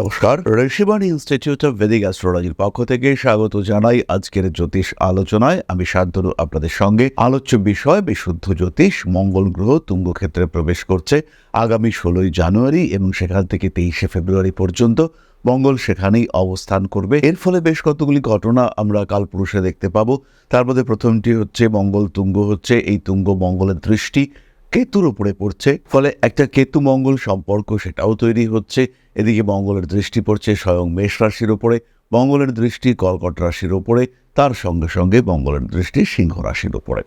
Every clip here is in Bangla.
নমস্কার। ঋষিবাণী ইনস্টিটিউট অফ ভেদিক অ্যাস্ট্রোলজির পক্ষ থেকে স্বাগত জানাই আজকের জ্যোতিষ আলোচনায়। আমি শান্তনু, আপনাদের সঙ্গে আলোচ্য বিষয়, বিশুদ্ধ জ্যোতিষ, মঙ্গল গ্রহ তুঙ্গ ক্ষেত্রে প্রবেশ করছে আগামী ষোলোই জানুয়ারি এবং সেখান থেকে তেইশে ফেব্রুয়ারি পর্যন্ত মঙ্গল সেখানেই অবস্থান করবে। এর ফলে বেশ কতগুলি ঘটনা আমরা কালপুরুষে দেখতে পাবো। তার মধ্যে প্রথমটি হচ্ছে মঙ্গল তুঙ্গ হচ্ছে। এই তুঙ্গ মঙ্গলের দৃষ্টি কেতুর উপরে পড়ছে, ফলে একটা কেতু মঙ্গল সম্পর্ক সেটাও তৈরি হচ্ছে। এদিকে মঙ্গলের দৃষ্টি পড়ছে স্বয়ং মেষ রাশির ওপরে মঙ্গলের দৃষ্টি কর্কট রাশির ওপরে তার সঙ্গে সঙ্গে মঙ্গলের দৃষ্টি সিংহ রাশির ওপরে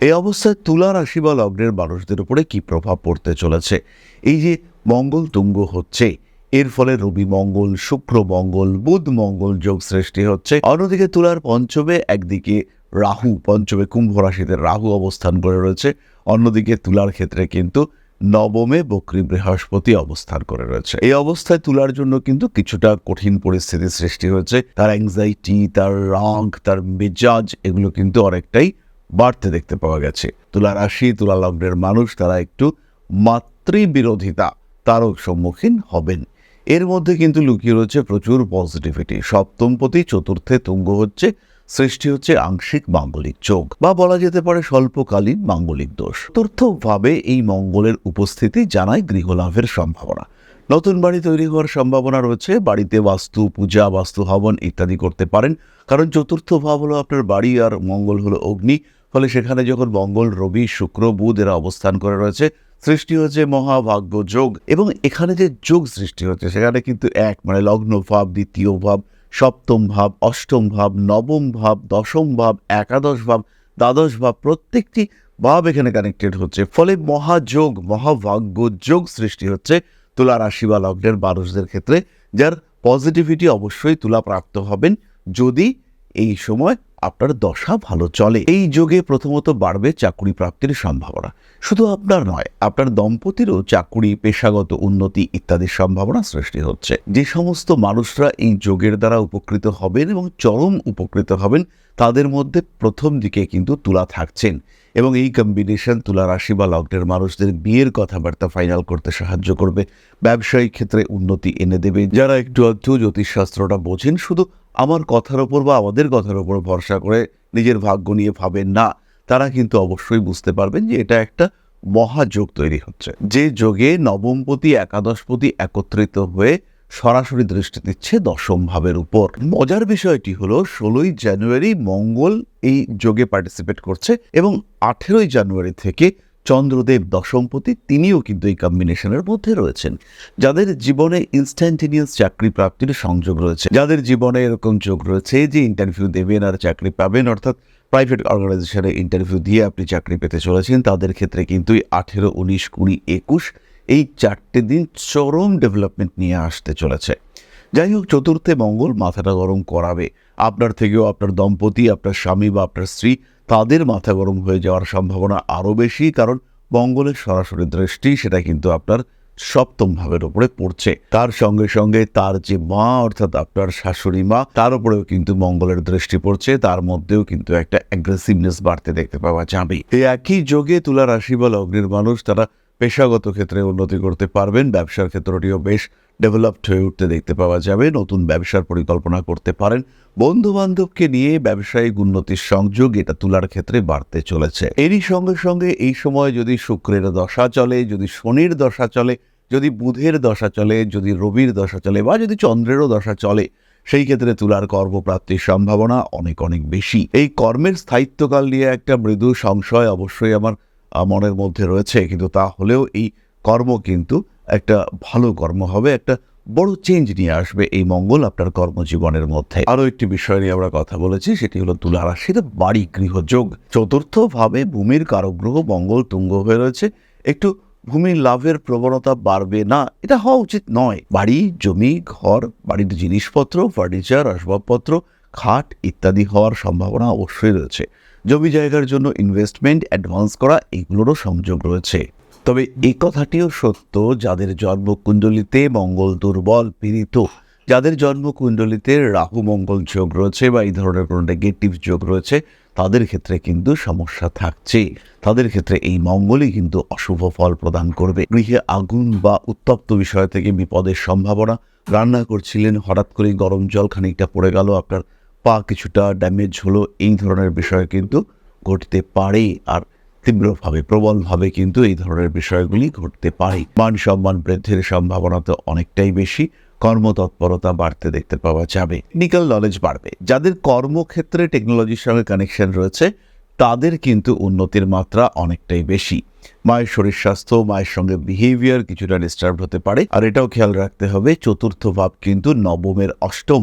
এই অবস্থায় তুলা রাশি বা লগ্নের মানুষদের উপরে কি প্রভাব পড়তে চলেছে? এই যে মঙ্গল তুঙ্গ হচ্ছে, এর ফলে রবি মঙ্গল শুক্র মঙ্গল, বুধ মঙ্গল যোগ সৃষ্টি হচ্ছে। অন্যদিকে তুলার পঞ্চমে একদিকে রাহু, পঞ্চমে কুম্ভ রাশিতে রাহু অবস্থান করে রয়েছে। অন্যদিকে তুলার ক্ষেত্রে কিন্তু নবমে বক্রী বৃহস্পতি অবস্থান করে রয়েছে। এই অবস্থায় তুলার জন্য কিন্তু কিছুটা কঠিন পরিস্থিতি সৃষ্টি হয়েছে। তার অ্যাংজাইটি তার রাগ, তার মেজাজ এগুলো কিন্তু অনেকটাই বাড়তে দেখতে পাওয়া গেছে। তুলা রাশি, তুলা লগ্নের মানুষ, তারা একটু মাতৃবিরোধিতা তারও সম্মুখীন হবেন। এর মধ্যে কিন্তু লুকিয়ে রয়েছে প্রচুর পজিটিভিটি সপ্তমপতি, চতুর্থে তুঙ্গ হচ্ছে। সৃষ্টি হচ্ছে আংশিক মাঙ্গলিক যোগ, বা বলা যেতে পারে স্বল্পকালীন মাঙ্গলিক দোষ। চতুর্থভাবে এই মঙ্গলের উপস্থিতি জানায় গৃহলাভের সম্ভাবনা। নতুন বাড়ি তৈরি হওয়ার সম্ভাবনা রয়েছে, বাড়িতে বাস্তু, পূজা, বাস্তু হবন ইত্যাদি করতে পারেন। কারণ চতুর্থ ভাব হলো আপনার বাড়ি আর মঙ্গল হলো অগ্নি। ফলে সেখানে যখন মঙ্গল, রবি, শুক্র, বুধ এরা অবস্থান করে রয়েছে, সৃষ্টি হচ্ছে মহাভাগ্য যোগ। এবং এখানে যে যোগ সৃষ্টি হচ্ছে, সেখানে কিন্তু এক মানে লগ্ন ভাব, দ্বিতীয় ভাব সপ্তম ভাব, অষ্টম ভাব, নবম ভাব, দশম ভাব, একাদশ ভাব, দ্বাদশ ভাব, প্রত্যেকটি ভাব এখানে কানেক্টেড হচ্ছে। ফলে মহাযোগ, মহাভাগ্য যোগ সৃষ্টি হচ্ছে তুলা রাশি বা লগ্নের মানুষদের ক্ষেত্রে, যার পজিটিভিটি অবশ্যই তুলা প্রাপ্ত হবেন। যদি এই সময় আপনার দশা ভালো চলে। এই যোগে প্রথমত বাড়বে চাকুরি প্রাপ্তির সম্ভাবনা। শুধু আপনার নয়, আপনার দম্পতিরও চাকুরি, পেশাগত উন্নতি ইত্যাদির সম্ভাবনা সৃষ্টি হচ্ছে। যে সমস্ত মানুষরা এই যোগের দ্বারা উপকৃত হবেন এবং চরম উপকৃত হবেন, তাদের মধ্যে প্রথম দিকে কিন্তু তুলা থাকছেন। এবং এই কম্বিনেশন তুলা রাশি বা লগ্নের মানুষদের বিয়ের কথাবার্তা ফাইনাল করতে সাহায্য করবে। ব্যবসায়িক ক্ষেত্রে উন্নতি এনে দেবে। যারা একটু আধটু জ্যোতিষশাস্ত্রটা বোঝেন, শুধু আমার কথার ওপর বা আমাদের কথার ওপর ভরসা করে নিজের ভাগ্য নিয়ে ভাবেন না। তারা কিন্তু অবশ্যই বুঝতে পারবেন যে এটা একটা মহাযোগ তৈরি হচ্ছে। যে যোগে নবমপতি, একাদশপতি একত্রিত হয়ে সরাসরি দৃষ্টি দিচ্ছে দশম ভাবের উপর। মজার বিষয়টি হলো, ষোলোই জানুয়ারি মঙ্গল এই যোগে পার্টিসিপেট করছে এবং আঠেরোই জানুয়ারি থেকে চন্দ্রদেব দশমপতি তিনিও কিন্তু এই কম্বিনেশনের মধ্যে রয়েছেন। যাদের জীবনে ইনস্ট্যান্টেনিয়াস চাকরি প্রাপ্তির সংযোগ রয়েছে, যাদের জীবনে এরকম যোগ রয়েছে যে ইন্টারভিউ দেবেন আর চাকরি পাবেন, অর্থাৎ প্রাইভেট অর্গানাইজেশনে ইন্টারভিউ দিয়ে আপনি চাকরি পেতে চলেছেন, তাদের ক্ষেত্রে কিন্তু আঠেরো, উনিশ, কুড়ি, একুশ এই চারটে দিন চরম ডেভেলপমেন্ট নিয়ে আসতে চলেছে। যাই হোক চতুর্থে মঙ্গল মাথাটা গরম করাবে। আপনার থেকেও আপনার দম্পতি, আপনার স্বামী বা আপনার স্ত্রী, তাদের মাথা গরম হয়ে যাওয়ার সম্ভাবনা আরও বেশি, কারণ মঙ্গলের সরাসরি দৃষ্টি সেটা কিন্তু আপনার সপ্তম ভাবের উপরে পড়ছে। তার সঙ্গে সঙ্গে তার যে মা, অর্থাৎ আপনার শাশুড়ি মা, তার উপরেও কিন্তু মঙ্গলের দৃষ্টি পড়ছে। তার মধ্যেও কিন্তু একটা অ্যাগ্রেসিভনেস বাড়তে দেখতে পাওয়া যাবে। এই একই যোগে তুলা রাশি বা লগ্নের মানুষ, তারা পেশাগত ক্ষেত্রে উন্নতি করতে পারবেন। ব্যবসার ক্ষেত্রটিও বেশ ডেভেলপড হয়ে উঠতে দেখতে পাওয়া যাবে। নতুন ব্যবসার পরিকল্পনা করতে পারেন। বন্ধু বান্ধবকে নিয়ে ব্যবসায়িক উন্নতির সংযোগ এটা তুলার ক্ষেত্রে বাড়তে চলেছে। এরই সঙ্গে সঙ্গে এই সময় যদি শুক্রের দশা চলে, যদি শনির দশা চলে, যদি বুধের দশা চলে, যদি রবির দশা চলে বা যদি চন্দ্রেরও দশা চলে, সেই ক্ষেত্রে তুলার কর্মপ্রাপ্তির সম্ভাবনা অনেক অনেক বেশি। এই কর্মের স্থায়িত্বকাল নিয়ে একটা মৃদু সংশয় অবশ্যই আমার মনের মধ্যে রয়েছে, কিন্তু তা হলেও এই কর্ম কিন্তু একটা ভালো কর্ম হবে, একটা বড় চেঞ্জ নিয়ে আসবে এই মঙ্গল আপনার কর্মজীবনের মধ্যে। আরও একটি বিষয় নিয়ে আমরা কথা বলেছি, সেটি হলো তুলা রাশির বাড়ি গৃহযোগ। চতুর্থ ভাবে ভূমির কারগ্রহ, মঙ্গল তুঙ্গ হয়ে রয়েছে, একটু ভূমির লাভের প্রবণতা বাড়বে না, এটা হওয়া উচিত নয়। বাড়ি, জমি, ঘর, বাড়ির জিনিসপত্র ফার্নিচার আসবাবপত্র, খাট ইত্যাদি হওয়ার সম্ভাবনা অবশ্যই রয়েছে। জমি জায়গার জন্য ইনভেস্টমেন্ট অ্যাডভান্স করা, এগুলোরও সংযোগ রয়েছে। তবে এই কথাটিও সত্য, যাদের জন্মকুণ্ডলিতে মঙ্গল দুর্বল পীড়িত, যাদের জন্মকুণ্ডলিতে রাহু মঙ্গল যোগ রয়েছে বা এই ধরনের কোনো নেগেটিভ যোগ রয়েছে, তাদের ক্ষেত্রে কিন্তু সমস্যা থাকছে। তাদের ক্ষেত্রে এই মঙ্গলই কিন্তু অশুভ ফল প্রদান করবে। গৃহে আগুন বা উত্তপ্ত বিষয় থেকে বিপদের সম্ভাবনা। রান্না করছিলেন হঠাৎ করে গরম জল খানিকটা পড়ে গেল, আপনার পা কিছুটা ড্যামেজ হলো, এই ধরনের বিষয় কিন্তু ঘটতে পারে আর তীব্রভাবে, প্রবলভাবে কিন্তু এই ধরনের বিষয়গুলি ঘটতে পারে। মান সম্মান বৃদ্ধির সম্ভাবনা তো অনেকটাই বেশি, কর্মতৎপরতা বাড়তে দেখতে পাওয়া যাবে টেকনিক্যাল নলেজ বাড়বে। যাদের কর্মক্ষেত্রে টেকনোলজির সঙ্গে কানেকশন রয়েছে, তাদের কিন্তু উন্নতির মাত্রা অনেকটাই বেশি। মায়ের শরীর স্বাস্থ্য, মায়ের সঙ্গে বিহেভিয়ার কিছুটা ডিস্টার্ব হতে পারে, আর এটাও খেয়াল রাখতে হবে, চতুর্থ ভাব কিন্তু নবমের অষ্টম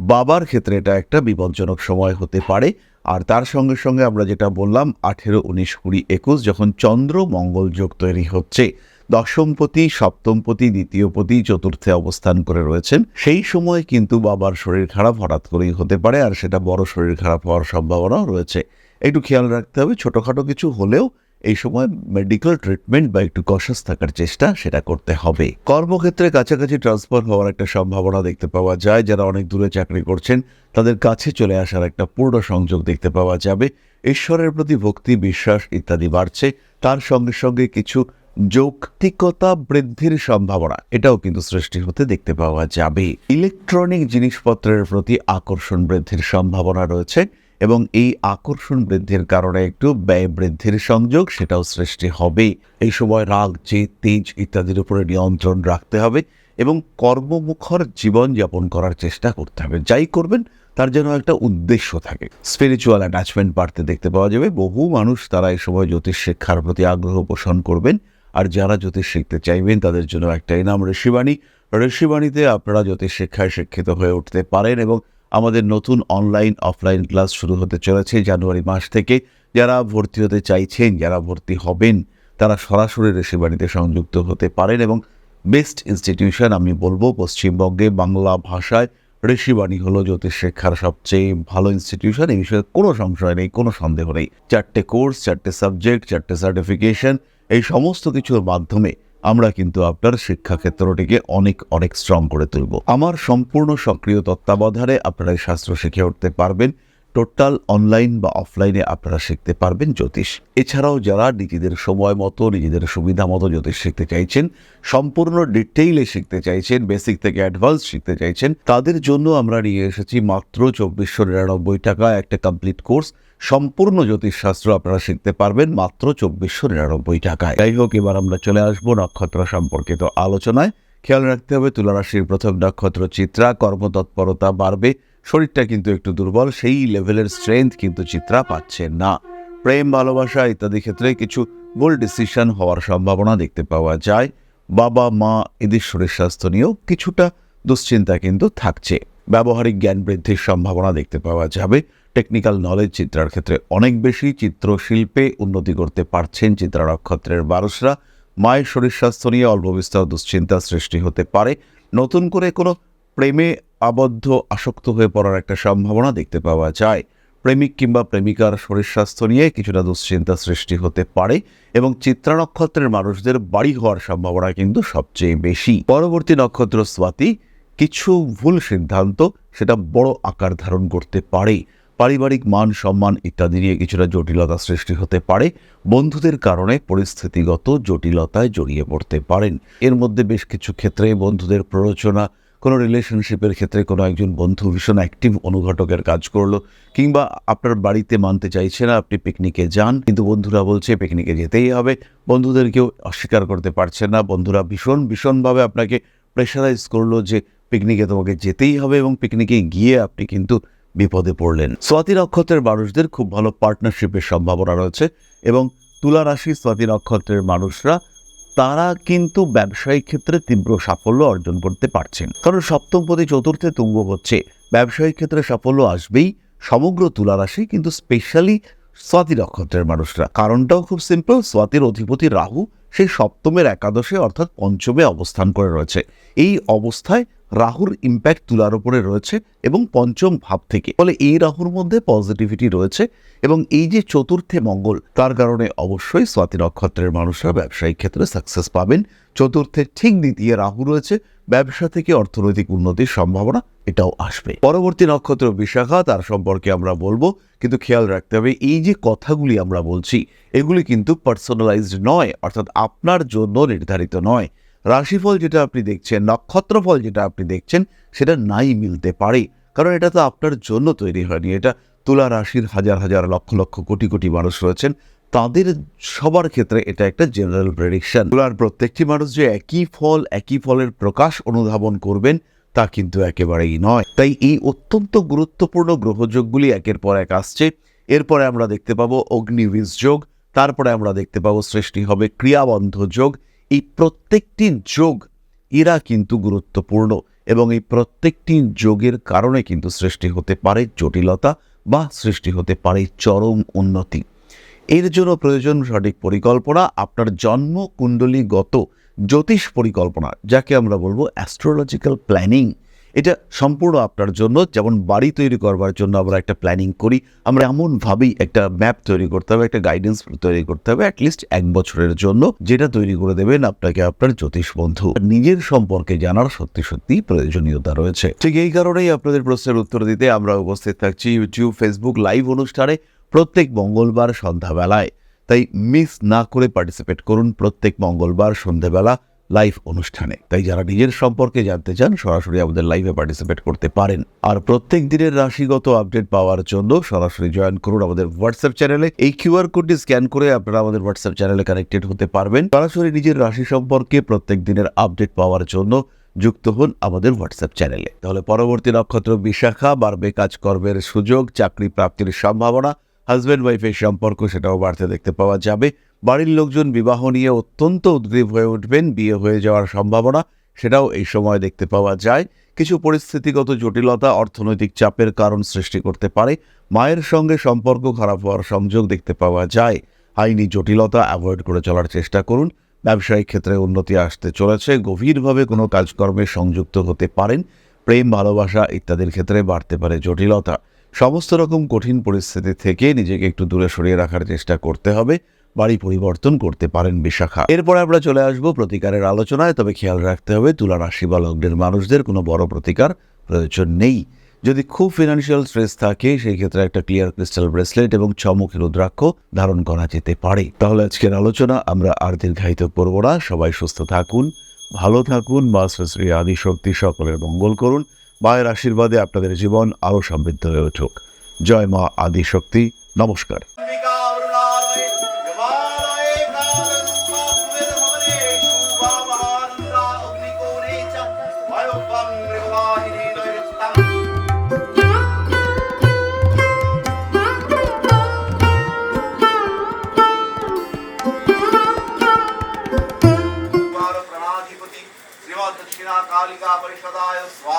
বাবার ক্ষেত্রে এটা একটা বিপজ্জনক সময় হতে পারে। আর তার সঙ্গে সঙ্গে আমরা যেটা বললাম, আঠেরো, উনিশ, কুড়ি, একুশ যখন চন্দ্র মঙ্গল যোগ তৈরি হচ্ছে, দশমপতি, সপ্তমপতি, দ্বিতীয়পতি, চতুর্থে অবস্থান করে রয়েছেন, সেই সময় কিন্তু বাবার শরীর খারাপ হঠাৎ করেই হতে পারে আর সেটা বড় শরীর খারাপ হওয়ার সম্ভাবনাও রয়েছে। একটু খেয়াল রাখতে হবে, ছোটোখাটো কিছু হলেও এই সময় মেডিকেল ট্রিটমেন্ট বা একটু কশাস থাকার চেষ্টা সেটা করতে হবে। কর্মক্ষেত্রে কাছাকাছি ট্রান্সফার হওয়ার একটা সম্ভাবনা দেখতে পাওয়া যায়। যারা অনেক দূরে চাকরি করছেন, তাদের কাছে চলে আসার একটা পূর্ণ সংযোগ দেখতে পাওয়া যাবে। ঈশ্বরের প্রতি ভক্তি, বিশ্বাস ইত্যাদি বাড়ছে। তার সঙ্গে সঙ্গে কিছু যৌক্তিকতা বৃদ্ধির সম্ভাবনা, এটাও কিন্তু সৃষ্টি হতে দেখতে পাওয়া যাবে। ইলেকট্রনিক জিনিসপত্রের প্রতি আকর্ষণ বৃদ্ধির সম্ভাবনা রয়েছে। এবং এই আকর্ষণ বৃদ্ধির কারণে একটু ব্যয় বৃদ্ধির সংযোগ সেটাও সৃষ্টি হবে। এই সময় রাগ, জেদ, তেজ ইত্যাদির উপরে নিয়ন্ত্রণ রাখতে হবে এবং কর্মমুখর জীবনযাপন করার চেষ্টা করতে হবে। যাই করবেন, তার যেন একটা উদ্দেশ্য থাকে। স্পিরিচুয়াল অ্যাটাচমেন্ট বাড়তে দেখতে পাওয়া যাবে। বহু মানুষ তারা এই সময় জ্যোতিষ শিক্ষার প্রতি আগ্রহ পোষণ করবেন আর যারা জ্যোতিষ শিখতে চাইবেন, তাদের জন্য একটাই নাম ঋষিবাণী। ঋষিবাণীতে আপনারা জ্যোতিষ শিক্ষায় শিক্ষিত হয়ে উঠতে পারেন এবং আমাদের নতুন অনলাইন অফলাইন ক্লাস শুরু হতে চলেছে জানুয়ারি মাস থেকে। যারা ভর্তি হতে চাইছেন, যারা ভর্তি হবেন, তারা সরাসরি ঋষিবাণীতে সংযুক্ত হতে পারেন এবং বেস্ট ইনস্টিটিউশন আমি বলব পশ্চিমবঙ্গে বাংলা ভাষায় ঋষিবাণী হলো জ্যোতিষ শিক্ষার সবচেয়ে ভালো ইনস্টিটিউশন এই বিষয়ে কোনো সংশয় নেই, কোনো সন্দেহ নেই। চারটে কোর্স চারটে সাবজেক্ট চারটে সার্টিফিকেশন এই সমস্ত কিছুর মাধ্যমে আমরা কিন্তু আপনার শিক্ষাক্ষেত্রটিকে অনেক অনেক স্ট্রং করে তুলব। আমার সম্পূর্ণ সক্রিয় তত্ত্বাবধানে আপনারা শাস্ত্র শিখে উঠতে পারবেন। টোটাল অনলাইন বা অফলাইনে আপনারা শিখতে পারবেন জ্যোতিষ। এছাড়াও যারা নিজেদের সময় মতো, নিজেদের সুবিধা মতো জ্যোতিষ শিখতে চাইছেন, সম্পূর্ণ ডিটেইলে শিখতে চাইছেন বেসিক থেকে অ্যাডভান্স শিখতে চাইছেন, তাদের জন্য আমরা নিয়ে এসেছি মাত্র চব্বিশশো নিরানব্বই টাকা একটা কমপ্লিট কোর্স সম্পূর্ণ জ্যোতিষশাস্ত্র আপনারা শিখতে পারবেন মাত্র চব্বিশশো নিরানব্বই টাকায়। যাই হোক, এবার আমরা চলে আসব নক্ষত্র সম্পর্কিত আলোচনায়। খেয়াল রাখতে হবে, তুলারাশির প্রথম নক্ষত্র চিত্রা, কর্মতৎপরতা বাড়বে, শরীরটা কিন্তু একটু দুর্বল, সেই লেভেলের স্ট্রেংথ কিন্তু চিত্রা পাচ্ছে না। প্রেম, ভালোবাসা ইত্যাদি ক্ষেত্রে কিছু ভুল ডিসিশন হওয়ার সম্ভাবনা দেখতে পাওয়া যায়। বাবা, মা এদের শরীর স্বাস্থ্য নিয়েও কিছুটা দুশ্চিন্তা কিন্তু থাকছে। ব্যবহারিক জ্ঞান বৃদ্ধির সম্ভাবনা দেখতে পাওয়া যাবে। টেকনিক্যাল নলেজ চিত্রার ক্ষেত্রে অনেক বেশি চিত্রশিল্পে উন্নতি করতে পারছেন চিত্রা নক্ষত্রের মানুষরা মায়ের শরীর স্বাস্থ্য নিয়ে অল্প বিস্তর দুশ্চিন্তা সৃষ্টি হতে পারে। নতুন করে কোনো প্রেমে আবদ্ধ, আসক্ত হয়ে পড়ার একটা সম্ভাবনা দেখতে পাওয়া যায়। প্রেমিক কিংবা প্রেমিকার শরীর স্বাস্থ্য নিয়ে কিছুটা দুশ্চিন্তা সৃষ্টি হতে পারে এবং চিত্রা নক্ষত্রের মানুষদের বাড়ি হওয়ার সম্ভাবনা কিন্তু সবচেয়ে বেশি। পরবর্তী নক্ষত্র স্বাতি, কিছু ভুল সিদ্ধান্ত সেটা বড় আকার ধারণ করতে পারে। পারিবারিক মান সম্মান ইত্যাদি নিয়ে কিছুটা জটিলতা সৃষ্টি হতে পারে। বন্ধুদের কারণে পরিস্থিতিগত জটিলতায় জড়িয়ে পড়তে পারেন। এর মধ্যে বেশ কিছু ক্ষেত্রে বন্ধুদের প্ররোচনা, কোনো রিলেশনশিপের ক্ষেত্রে কোনো একজন বন্ধু ভীষণ অ্যাক্টিভ অনুঘটকের কাজ করল, কিংবা আপনার বাড়িতে মানতে চাইছে না, আপনি পিকনিকে যান, কিন্তু বন্ধুরা বলছে পিকনিকে যেতেই হবে। বন্ধুদের কেউ অস্বীকার করতে পারছে না, বন্ধুরা ভীষণ, ভীষণভাবে আপনাকে প্রেশারাইজ করল যে পিকনিকে তোমাকে যেতেই হবে এবং পিকনিকে গিয়ে আপনি কিন্তু বিপদে পড়লেন। স্বাতি নক্ষত্রের মানুষদের খুব ভালো পার্টনারশিপের সম্ভাবনা রয়েছে এবং তুলা রাশি স্বাতি নক্ষত্রের মানুষরা, তারা কিন্তু ব্যবসায়িক ক্ষেত্রে তীব্র সাফল্য অর্জন করতে পারছেন। কারণ সপ্তম পদে চতুর্থে তুঙ্গ হচ্ছে। ব্যবসায়িক ক্ষেত্রে সাফল্য আসবেই। সমগ্র তুলা রাশি কিন্তু স্পেশালি স্বাতি নক্ষত্রের মানুষরা। কারণটাও খুব সিম্পল স্বাতির অধিপতি রাহু সেই সপ্তমের একাদশে অর্থাৎ পঞ্চমে অবস্থান করে রয়েছে। এই অবস্থায় রাহুর ইম্প্যাক্ট তুলার উপরে রয়েছে এবং পঞ্চম ভাব থেকে। ফলে এই রাহুর মধ্যে পজিটিভিটি রয়েছে এবং এই যে চতুর্থে মঙ্গল, তার কারণে অবশ্যই স্বাতি নক্ষত্রের মানুষরা ব্যবসায়িক ক্ষেত্রে সাকসেস পাবেন। চতুর্থে ঠিক দ্বিতীয় রাহু রয়েছে ব্যবসা থেকে অর্থনৈতিক উন্নতির সম্ভাবনা এটাও আসবে। পরবর্তী নক্ষত্র বিশাখা, তার সম্পর্কে আমরা বলব, কিন্তু খেয়াল রাখতে হবে, এই যে কথাগুলি আমরা বলছি, এগুলি কিন্তু পার্সোনালাইজড নয়, অর্থাৎ আপনার জন্য নির্ধারিত নয়। রাশিফল যেটা আপনি দেখছেন, নক্ষত্রফল যেটা আপনি দেখছেন, সেটা নাই মিলতে পারে, কারণ এটা তো আপনার জন্য তৈরি হয়নি, এটা তুলা রাশির হাজার হাজার লক্ষ লক্ষ কোটি কোটি মানুষ রয়েছেন তাদের সবার ক্ষেত্রে এটা একটা জেনারেল প্রেডিকশন তুলার প্রত্যেকটি মানুষ যে একই ফল, একই ফলের প্রকাশ অনুধাবন করবেন, তা কিন্তু একেবারেই নয়। তাই এই অত্যন্ত গুরুত্বপূর্ণ গ্রহযোগগুলি একের পর এক আসছে। এরপরে আমরা দেখতে পাবো অগ্নিবীজ যোগ, তারপরে আমরা দেখতে পাবো সৃষ্টি হবে ক্রিয়াবন্ধ যোগ। এই প্রত্যেকটি যোগ, এরা কিন্তু গুরুত্বপূর্ণ এবং এই প্রত্যেকটি যোগের কারণে কিন্তু সৃষ্টি হতে পারে জটিলতা বা সৃষ্টি হতে পারে চরম উন্নতি। এর জন্য প্রয়োজন সঠিক পরিকল্পনা, আপনার জন্ম কুণ্ডলীগত জ্যোতিষ পরিকল্পনা, যাকে আমরা বলব অ্যাস্ট্রোলজিক্যাল প্ল্যানিং এটা সম্পূর্ণ আপনার জন্য, যেমন বাড়ি তৈরি করবার জন্য আমরা একটা প্ল্যানিং করি, আমরা এমনভাবেই একটা ম্যাপ তৈরি করতে হবে, একটা গাইডেন্স তৈরি করতে হবে অ্যাটলিস্ট এক বছরের জন্য, যেটা তৈরি করে দেবেন আপনাকে আপনার জ্যোতিষ বন্ধু। নিজের সম্পর্কে জানার সত্যি সত্যি প্রয়োজনীয়তা রয়েছে। ঠিক এই কারণেই আপনাদের প্রশ্নের উত্তর দিতে আমরা উপস্থিত থাকছি ইউটিউব ফেসবুক লাইভ অনুষ্ঠানে। প্রত্যেক মঙ্গলবার সন্ধ্যাবেলায়। তাই মিস না করে পার্টিসিপেট করুন প্রত্যেক মঙ্গলবার সন্ধ্যাবেলা লাইভ অনুষ্ঠানে। তাই যারা নিজের সম্পর্কে জানতে চান, সরাসরি আমাদের লাইভে পার্টিসিপেট করতে পারেন। আর প্রত্যেক দিনের রাশিগত আপডেট পাওয়ার জন্য সরাসরি জয়েন করুন আমাদের হোয়াটসঅ্যাপ চ্যানেলে। এই কিউআর কোডটি স্ক্যান করে আপনারা আমাদের হোয়াটসঅ্যাপ চ্যানেলে কানেক্টেড হতে পারবেন। সরাসরি নিজের রাশি সম্পর্কে প্রত্যেক দিনের আপডেট পাওয়ার জন্য যুক্ত হন আমাদের হোয়াটসঅ্যাপ চ্যানেলে। তাহলে পরবর্তী নক্ষত্র বিশাখা, বাড়বে কাজকর্মের সুযোগ, চাকরি প্রাপ্তির সম্ভাবনা হাজব্যান্ড ওয়াইফের সম্পর্ক সেটাও বাড়তে দেখতে পাওয়া যাবে। বাড়ির লোকজন বিবাহ নিয়ে অত্যন্ত উদ্গ্রীব হয়ে উঠবেন। বিয়ে হয়ে যাওয়ার সম্ভাবনা সেটাও এই সময় দেখতে পাওয়া যায়। কিছু পরিস্থিতিগত জটিলতা অর্থনৈতিক চাপের কারণ সৃষ্টি করতে পারে। মায়ের সঙ্গে সম্পর্ক খারাপ হওয়ার সংযোগ দেখতে পাওয়া যায়। আইনি জটিলতা অ্যাভয়েড করে চলার চেষ্টা করুন। ব্যবসায়িক ক্ষেত্রে উন্নতি আসতে চলেছে। গভীরভাবে কোনো কাজকর্মে সংযুক্ত হতে পারেন। প্রেম, ভালোবাসা ইত্যাদির ক্ষেত্রে বাড়তে পারে জটিলতা। সমস্ত রকম কঠিন পরিস্থিতি থেকে নিজেকে একটু দূরে সরিয়ে রাখার চেষ্টা করতে হবে। বাড়ি পরিবর্তন করতে পারেন বিশাখা। এরপরে আমরা চলে আসব প্রতিকারের আলোচনায়, তবে খেয়াল রাখতে হবে তুলা রাশি বা লগ্নের মানুষদের কোনো বড় প্রতিকার প্রয়োজন নেই। যদি খুব ফিনান্সিয়াল স্ট্রেস থাকে, সেই ক্ষেত্রে একটা ক্লিয়ার ক্রিস্টাল ব্রেসলেট এবং চমকি রুদ্রাক্ষ ধারণ করা যেতে পারে। তাহলে আজকের আলোচনা আমরা আর দীর্ঘায়িত করব না। সবাই সুস্থ থাকুন, ভালো থাকুন মা শ্রী আদি শক্তি সকলের মঙ্গল করুন। মায়ের আশীর্বাদে আপনাদের জীবন আরও সমৃদ্ধ হয়ে উঠুক। জয় মা আদি শক্তি নমস্কার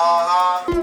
好啦。